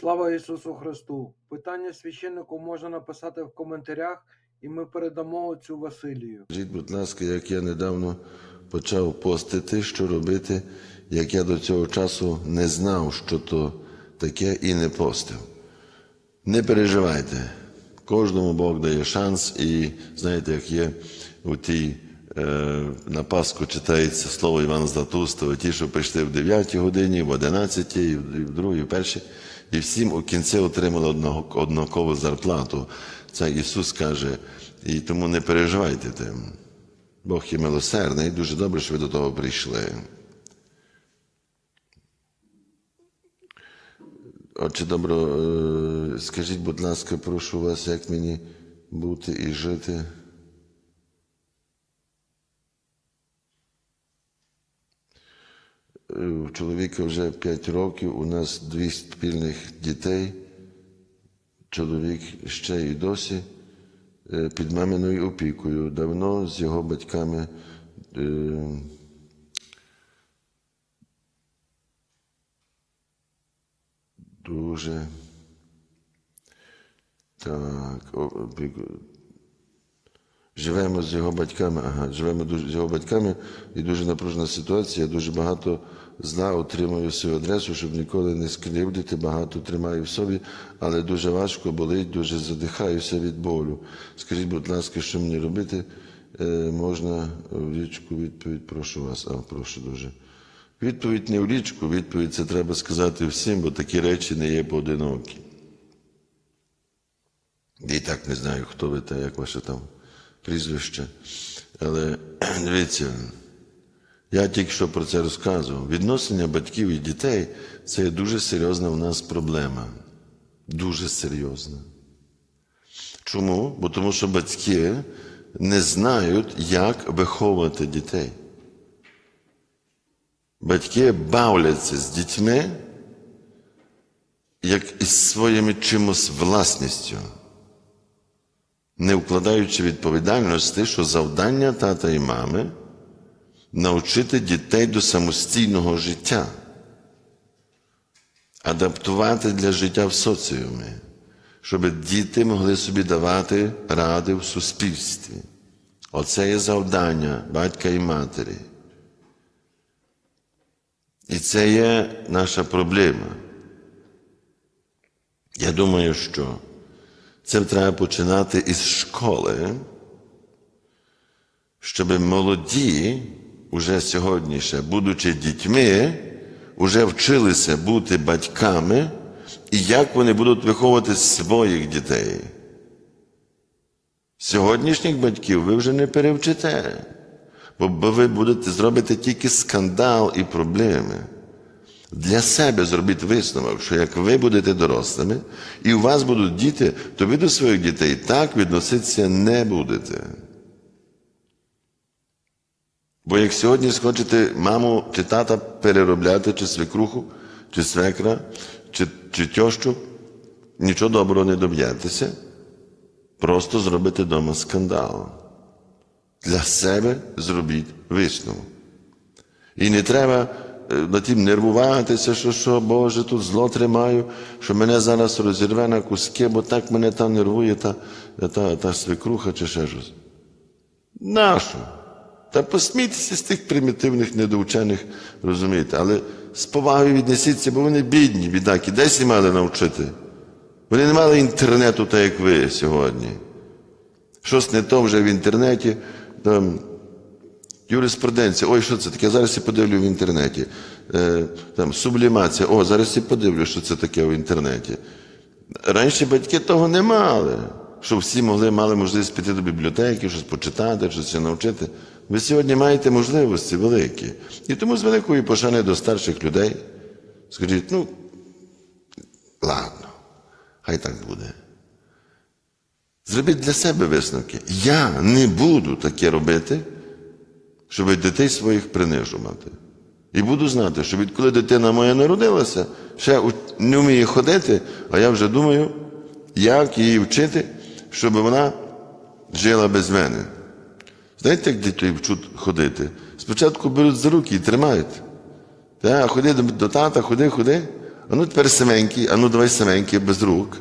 Слава Ісусу Христу! Питання священнику можна написати в коментарях, і ми передамо отцю Василію. Скажіть, будь ласка, як я недавно почав постити, що робити, як я до цього часу не знав, що то таке, і не постив. Не переживайте. Кожному Бог дає шанс, і знаєте, як є у тій е, на Пасху читається слово Івана Златустого, ті, що прийшли в 9 годині, в 11, в і в 2, і в 1, і всім у кінці отримали однакову зарплату. Це Ісус каже, і тому не переживайте тим. Бог є милосердний, дуже добре, що ви до того прийшли. Отче добро, е, скажіть, будь ласка, прошу вас, як мені бути і жити? У чоловіка вже 5 років, у нас дві спільних дітей. Чоловік ще й досі е, під маминою опікою. Давно з його батьками е, дуже так, опіку- Живемо з його батьками, ага, живемо з його батьками і дуже напружена ситуація. Дуже багато зла отримую свою адресу, щоб ніколи не скривдити, багато тримаю в собі, але дуже важко болить, дуже задихаюся від болю. Скажіть, будь ласка, що мені робити? Е, можна в річку відповідь, прошу вас, а прошу дуже. Відповідь не в річку, відповідь це треба сказати всім, бо такі речі не є поодинокі. Я і так не знаю, хто ви та як ваше там прізвище. Але дивіться, я тільки що про це розказував. Відносини батьків і дітей це дуже серйозна в нас проблема. Дуже серйозна. Чому? Бо тому що батьки не знають, як виховувати дітей. Батьки бавляться з дітьми, як із своїми чимось власністю не вкладаючи відповідальності, що завдання тата і мами навчити дітей до самостійного життя, адаптувати для життя в соціумі, щоб діти могли собі давати ради в суспільстві. Оце є завдання батька і матері. І це є наша проблема. Я думаю, що це треба починати із школи, щоб молоді, уже сьогодні ще, будучи дітьми, вже вчилися бути батьками і як вони будуть виховувати своїх дітей. Сьогоднішніх батьків ви вже не перевчите, бо ви будете зробити тільки скандал і проблеми. Для себе зробіть висновок, що як ви будете дорослими і у вас будуть діти, то ви до своїх дітей так відноситися не будете. Бо як сьогодні схочете маму чи тата переробляти, чи свекруху, чи свекра, чи, чи тьощу, нічого доброго не доб'єтеся, просто зробите вдома скандал. Для себе зробіть висновок. І не треба е, на тім нервуватися, що, що Боже, тут зло тримаю, що мене зараз розірве на куски, бо так мене там нервує та, та, та свекруха чи ще щось. Нащо? Та посмійтеся з тих примітивних недоучених, розумієте, але з повагою віднесіться, бо вони бідні, бідаки, десь і мали навчити. Вони не мали інтернету, так як ви сьогодні. Щось не то вже в інтернеті. Там, Юриспруденція, ой, що це таке? Зараз я подивлю в інтернеті. Е, там, сублімація, о, зараз я подивлю, що це таке в інтернеті. Раніше батьки того не мали, щоб всі могли мали можливість піти до бібліотеки, щось почитати, щось навчити. Ви сьогодні маєте можливості великі. І тому з великої пошани до старших людей скажіть, ну, ладно, хай так буде. Зробіть для себе висновки. Я не буду таке робити щоб дітей своїх принижувати. І буду знати, що відколи дитина моя народилася, ще не вміє ходити, а я вже думаю, як її вчити, щоб вона жила без мене. Знаєте, як дітей вчуть ходити? Спочатку беруть за руки і тримають. Та, ходи до, тата, ходи, ходи, А ну тепер саменький, а ну давай саменький без рук.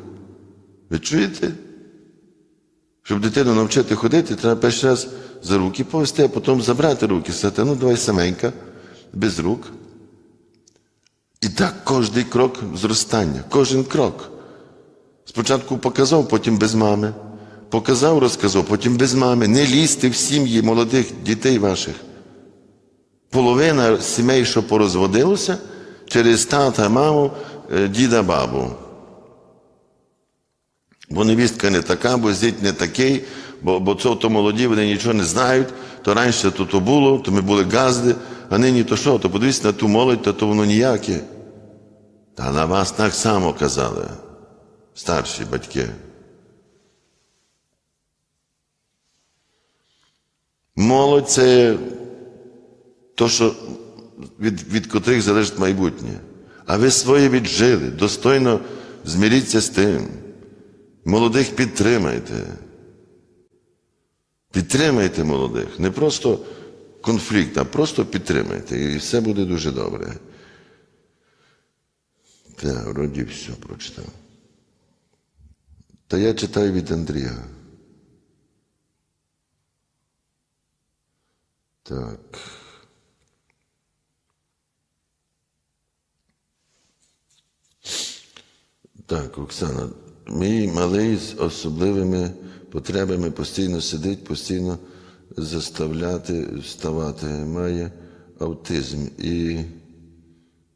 Ви чуєте? Щоб дитину навчити ходити, треба перший раз за руки повести, а потім забрати руки, сказати, ну давай саменька, без рук. І так кожний крок зростання, кожен крок. Спочатку показав, потім без мами. Показав, розказав, потім без мами. Не лізьте в сім'ї молодих дітей ваших. Половина сімей, що порозводилося, через тата, маму, е, діда, бабу. Бо невістка не така, бо зять не такий, бо, бо це то молоді, вони нічого не знають, то раніше то, то було, то ми були газди, а нині то що, то подивіться на ту молодь, то, то воно ніяке. Та на вас так само казали, старші батьки. Молодь це то, що від, від котрих залежить майбутнє. А ви своє віджили, достойно зміріться з тим. Молодих підтримайте. Підтримайте молодих. Не просто конфлікт, а просто підтримайте. І все буде дуже добре. Так, вроді все прочитав. Та я читаю від Андрія. Так. Так, Оксана, мій малий з особливими потребами постійно сидить, постійно заставляти вставати. Має аутизм і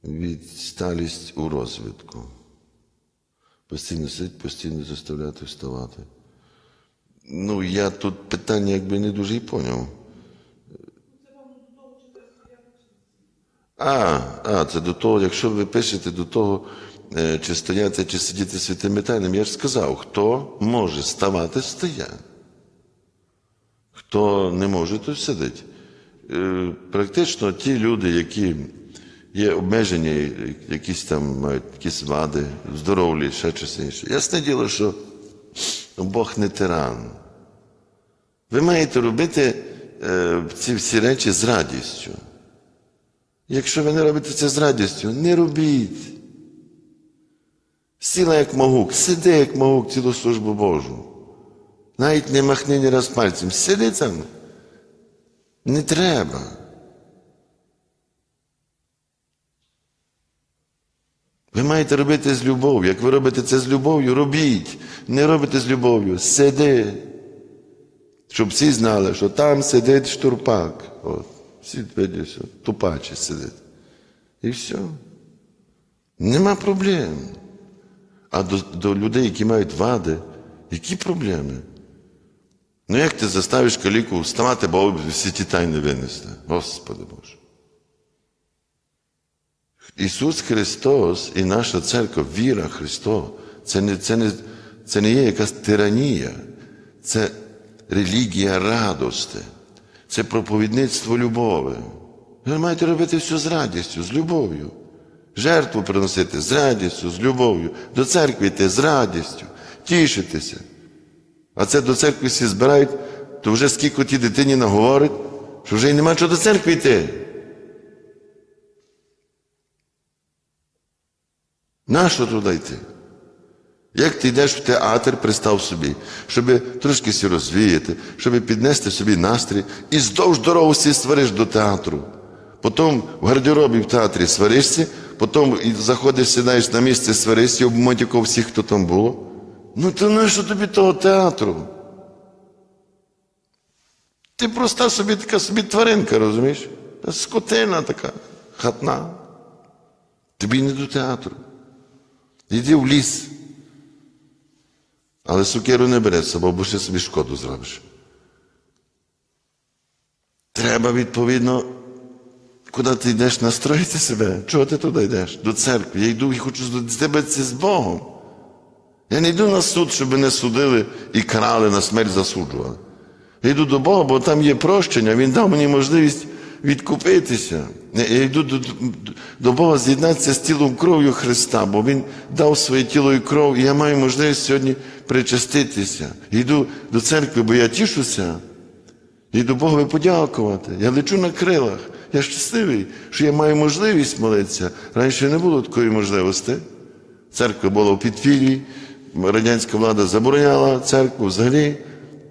відсталість у розвитку. Постійно сидить, постійно заставляти вставати. Ну, я тут питання якби не дуже й поняв. А, а, це до того, якщо ви пишете до того, е, чи стояти, чи сидіти святими тайнами, я ж сказав, хто може ставати, стає. Хто не може, то сидить. Е, Практично ті люди, які є обмежені, якісь там мають якісь вади, здоровлі, ще щось інше. Ясне діло, що Бог не тиран. Ви маєте робити е, ці всі речі з радістю. Якщо ви не робите це з радістю, не робіть. Сіла як могук, сиди як могук цілу службу Божу. Навіть не махни ні раз пальцем. Сиди там. Не треба. Ви маєте робити з любов'ю. Як ви робите це з любов'ю, робіть. Не робите з любов'ю, сиди. Щоб всі знали, що там сидить штурпак. От, всі видять, тупачі сидить. І все. Нема проблем. А до, до людей, які мають вади, які проблеми? Ну як ти заставиш каліку вставати, бо всі ті тайни винести? Господи Боже. Ісус Христос і наша церква, віра Христос, це не, це не, це не є якась тиранія, це релігія радости, це проповідництво любові. Ви маєте робити все з радістю, з любов'ю. Жертву приносити з радістю, з любов'ю, до церкви йти з радістю, тішитися. А це до церкви всі збирають, то вже скільки ті дитині наговорить, що вже й нема чого до церкви йти. Нащо туди йти? Як ти йдеш в театр, пристав собі, щоб трошки сі розвіяти, щоб піднести собі настрій і здовж дорогу всі свариш до театру. Потім в гардеробі в театрі сваришся, потім заходиш, сідаєш на місце, сваришся, обмотікав всіх, хто там було. Ну то нащо тобі того театру? Ти проста собі така собі тваринка, розумієш? Скотина така, хатна. Тобі не до театру. Йди в ліс. Але сукеру не бери з собою, бо ще собі шкоду зробиш. Треба, відповідно, куди ти йдеш настроїти себе. Чого ти туди йдеш? До церкви. Я йду і хочу з тебе це з Богом. Я не йду на суд, щоб мене судили і карали на смерть засуджували. Я йду до Бога, бо там є прощення, Він дав мені можливість відкупитися. Я йду до, до Бога з'єднатися з тілом кров'ю Христа, бо Він дав своє тіло і кров, і я маю можливість сьогодні причаститися. Я йду до церкви, бо я тішуся. Я йду Богові подякувати. Я лечу на крилах. Я щасливий, що я маю можливість молитися. Раніше не було такої можливості. Церква була в підпіллі, радянська влада забороняла церкву взагалі.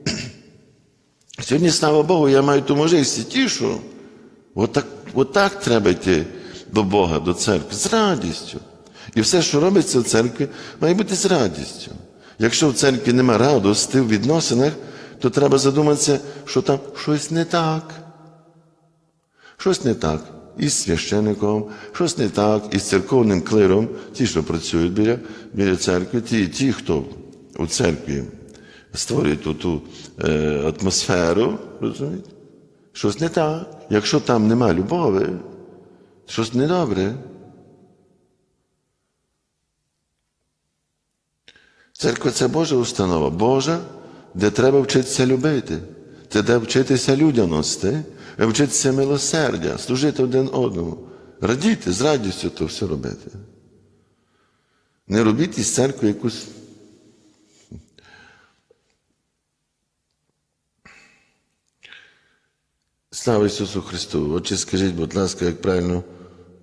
Сьогодні, слава Богу, я маю ту можливість і тішу. Отак, отак треба йти до Бога, до церкви, з радістю. І все, що робиться в церкві, має бути з радістю. Якщо в церкві нема радості в відносинах, то треба задуматися, що там щось не так. Щось не так із священником, щось не так із церковним клиром, ті, що працюють біля, біля церкви, ті, ті, хто у церкві створює ту, ту е, атмосферу, розумієте? Щось не так. Якщо там нема любові, щось недобре. Церква це Божа установа, Божа, де треба вчитися любити, це де вчитися людяності, вчитися милосердя, служити один одному, радіти, з радістю то все робити. Не робіть із церкви якусь. Слава Ісусу Христу! Отче, скажіть, будь ласка, як правильно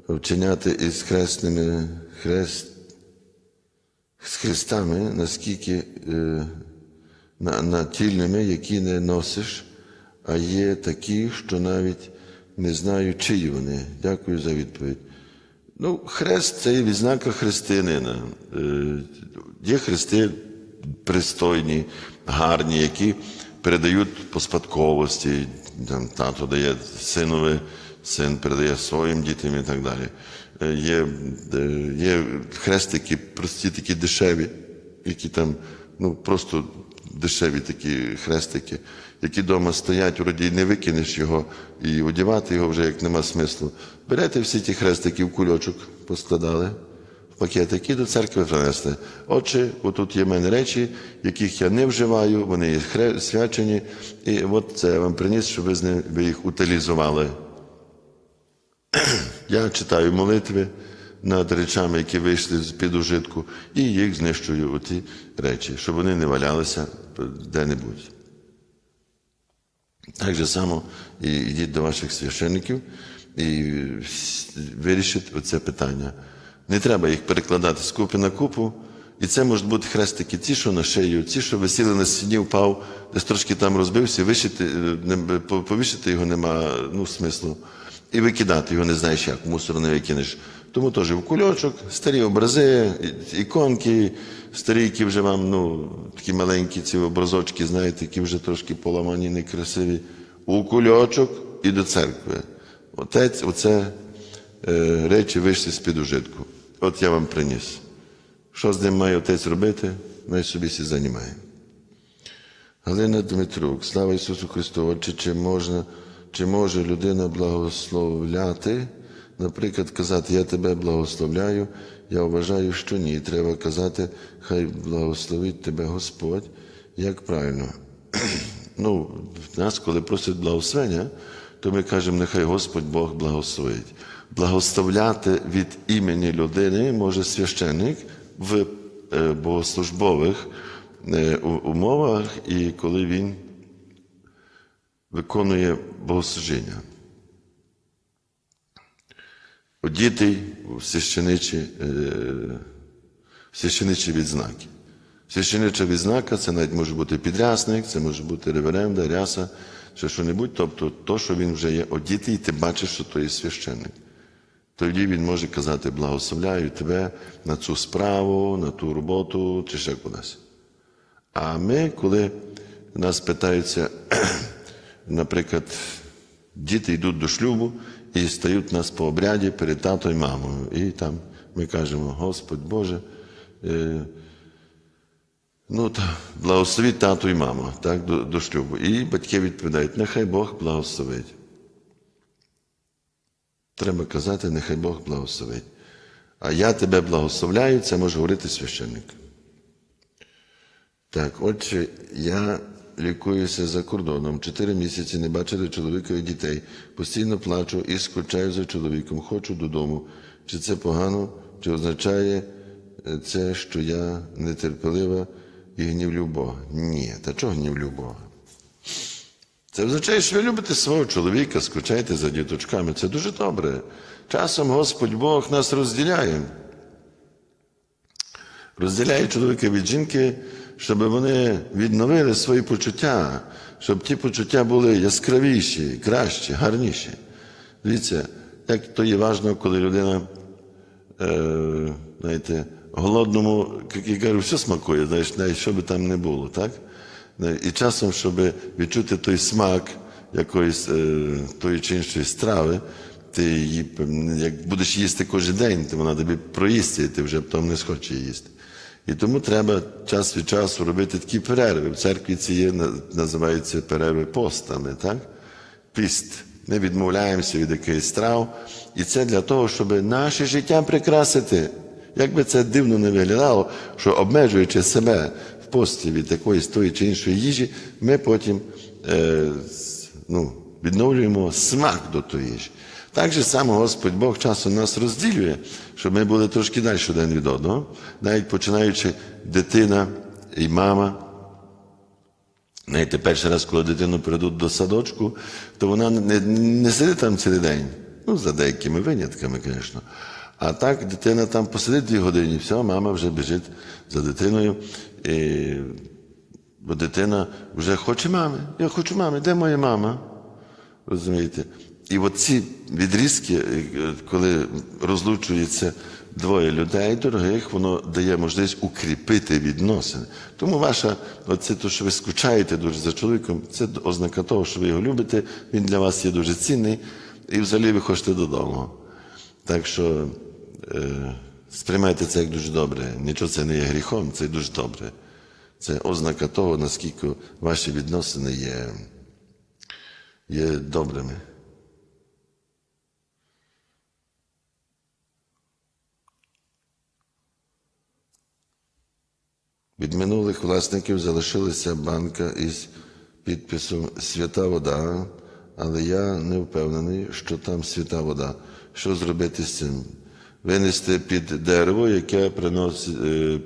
вчиняти із хресними хрест з хрестами, наскільки е, на, натільними, які не носиш, а є такі, що навіть не знаю, чиї вони. Дякую за відповідь. Ну, хрест це є відзнака християнина. Е, є хрести пристойні, гарні, які передають по спадковості. Тато дає синові, син передає своїм дітям і так далі. Є, є хрестики, прості такі дешеві, які там, ну просто дешеві такі хрестики, які вдома стоять, вроді не викинеш його і одягати його вже як нема смислу. Берете всі ті хрестики в кульочок, поскладали пакетики до церкви принесли. Отже, отут є в мене речі, яких я не вживаю, вони є свячені, і от це я вам приніс, щоб ви, з ним, ви їх утилізували. Я читаю молитви над речами, які вийшли з під ужитку, і їх знищую у речі, щоб вони не валялися де-небудь. Так же само і йдіть до ваших священників і вирішіть оце питання. Не треба їх перекладати з купи на купу. І це можуть бути хрестики, ті, що на шию, ті, що висіли на стіні, впав, десь трошки там розбився, вишити, е, повішити його нема ну, смислу. І викидати його не знаєш як, мусор не викинеш. Тому теж в кульочок, старі образи, іконки, старі, які вже вам, ну, такі маленькі ці образочки, знаєте, які вже трошки поламані, некрасиві, у кульочок і до церкви. Отець, оце е, речі вийшли з-під ужитку. От я вам приніс. Що з ним має отець робити, най собі сі займає. Галина Дмитрук, слава Ісусу Христу, Отче, чи можна, чи може людина благословляти, наприклад, казати, я тебе благословляю, я вважаю, що ні. Треба казати, хай благословить тебе Господь. Як правильно? ну, нас, коли просять благословення, то ми кажемо, нехай Господь Бог благословить. Благословляти від імені людини може священник в е, богослужбових е, умовах і коли він виконує богослужіння. Одітий у священичі, е, священичі відзнаки. Священича відзнака це навіть може бути підрясник, це може бути реверенда, ряса, чи що-небудь, тобто то, що він вже є одітий, і ти бачиш, що то є священник. Тоді він може казати, благословляю тебе на цю справу, на ту роботу чи ще кудись. А ми, коли нас питаються, наприклад, діти йдуть до шлюбу і стають нас по обряді перед татою і мамою. І там ми кажемо, Господь Боже, е, ну та благословіть тату і маму так, до, до шлюбу. І батьки відповідають, нехай Бог благословить. Треба казати, нехай Бог благословить. А я тебе благословляю, це може говорити священник. Так, отже, я лікуюся за кордоном. Чотири місяці не бачили чоловіка і дітей. Постійно плачу і скучаю за чоловіком. Хочу додому. Чи це погано, чи означає е, це, що я нетерпелива і гнівлю Бога? Ні, та чого гнівлю Бога? Це означає, що ви любите свого чоловіка, скучаєте за діточками. Це дуже добре. Часом Господь Бог нас розділяє. розділяє чоловіка від жінки, щоб вони відновили свої почуття, щоб ті почуття були яскравіші, кращі, гарніші. Дивіться, як то є важливо, коли людина, е, знаєте, голодному, як я кажу, все смакує, знаєш, навіть що би там не було, так? І часом, щоб відчути той смак якоїсь е, тої чи іншої страви, ти її, як будеш їсти кожен день, то вона тобі проїсться, і ти вже потім не схочеш її їсти. І тому треба час від часу робити такі перерви. В церкві ці є, називаються перерви постами, так? Піст. Ми відмовляємося від якихось страв. І це для того, щоб наше життя прикрасити. Як би це дивно не виглядало, що обмежуючи себе в пості від якоїсь тої чи іншої їжі, ми потім е, ну, відновлюємо смак до тої їжі. Так же само Господь Бог часом нас розділює, щоб ми були трошки далі один від одного, навіть починаючи дитина і мама. Знаєте, перший раз, коли дитину передуть до садочку, то вона не, не сидить там цілий день. Ну, за деякими винятками, звісно. А так дитина там посидить дві години, все, мама вже біжить за дитиною. І, бо дитина вже хоче мами. Я хочу мами, де моя мама? Розумієте? І от ці відрізки, е, коли розлучується двоє людей дорогих, воно дає можливість укріпити відносини. Тому ваша, оце те, що ви скучаєте дуже за чоловіком, це ознака того, що ви його любите, він для вас є дуже цінний, і взагалі ви хочете додому. Так що сприймайте це як дуже добре. Нічого це не є гріхом, це дуже добре. Це ознака того, наскільки ваші відносини є є добрими. Від минулих власників залишилася банка із підписом Свята вода, але я не впевнений, що там свята вода. Що зробити з цим? Винести під дерево, яке приносить е,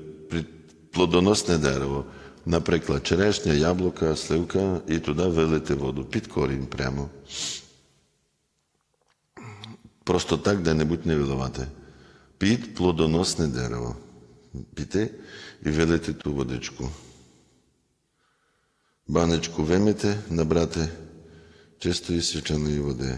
плодоносне дерево, наприклад, черешня, яблука, сливка, і туди вилити воду під корінь прямо. Просто так де-небудь не виливати. Під плодоносне дерево. Піти і вилити ту водичку. Баночку вимити, набрати чистої свяченої води.